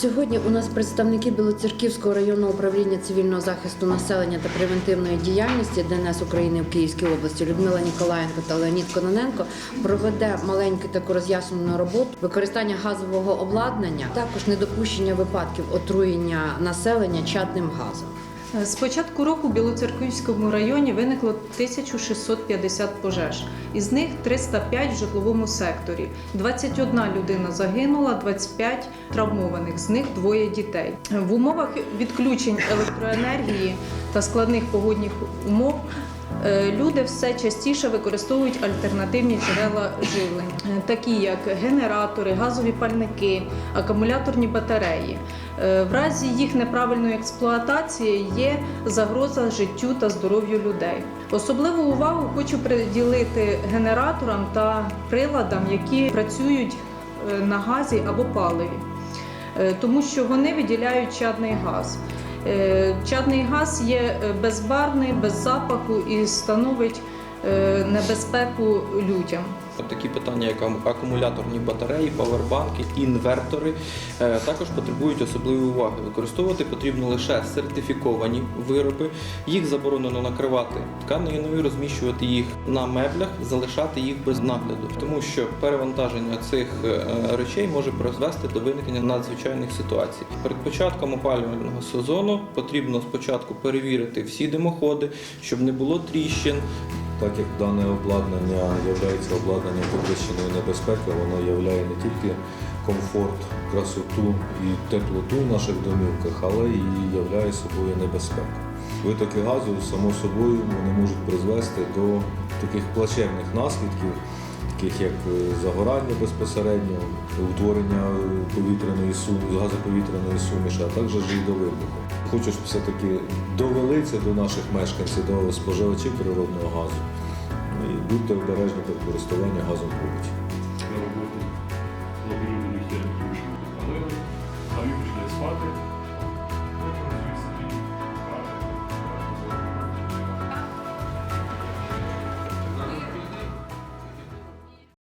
Сьогодні у нас представники Білоцерківського районного управління цивільного захисту населення та превентивної діяльності ДНС України в Київській області Людмила Ніколаєнко та Леонід Кононенко проведе маленьку таку роз'яснену роботу використання газового обладнання, також недопущення випадків отруєння населення чадним газом. З початку року в Білоцерківському районі виникло 1650 пожеж, із них 305 в житловому секторі. 21 людина загинула, 25 травмованих, з них двоє дітей. В умовах відключень електроенергії та складних погодних умов люди все частіше використовують альтернативні джерела живлення, е, такі як генератори, газові пальники, акумуляторні батареї. Е, В разі їх неправильної експлуатації є загроза життю та здоров'ю людей. Особливу увагу хочу приділити генераторам та приладам, які працюють е, на газі або паливі, Е, тому що вони виділяють чадний газ. Е, Чадний газ є безбарний, без запаху і становить е, небезпеку людям. Такі питання, як акумуляторні батареї, павербанки, інвертори, е, також потребують особливої уваги. Використовувати потрібно лише сертифіковані вироби. Їх заборонено накривати тканиною, розміщувати їх на меблях, залишати їх без нагляду, тому що перевантаження цих е, речей може призвести до виникнення надзвичайних ситуацій. Перед початком опалювального сезону потрібно спочатку перевірити всі димоходи, щоб не було тріщин, Так як дане обладнання є обладнанням підвищеної небезпеки, воно є не тільки комфорт, красоту і теплоту в наших домівках, але і являє собою небезпеку. Витоки газу, само собою, вони можуть призвести до таких плачевних наслідків, таких як е, загорання безпосередньо, утворення повітряної суміші, газоповітряної суміші, а також і до вибуху. Хочу щоб все-таки довели це до наших мешканців, до споживачів природного газу. І будьте обережні при користуванні газом побуті.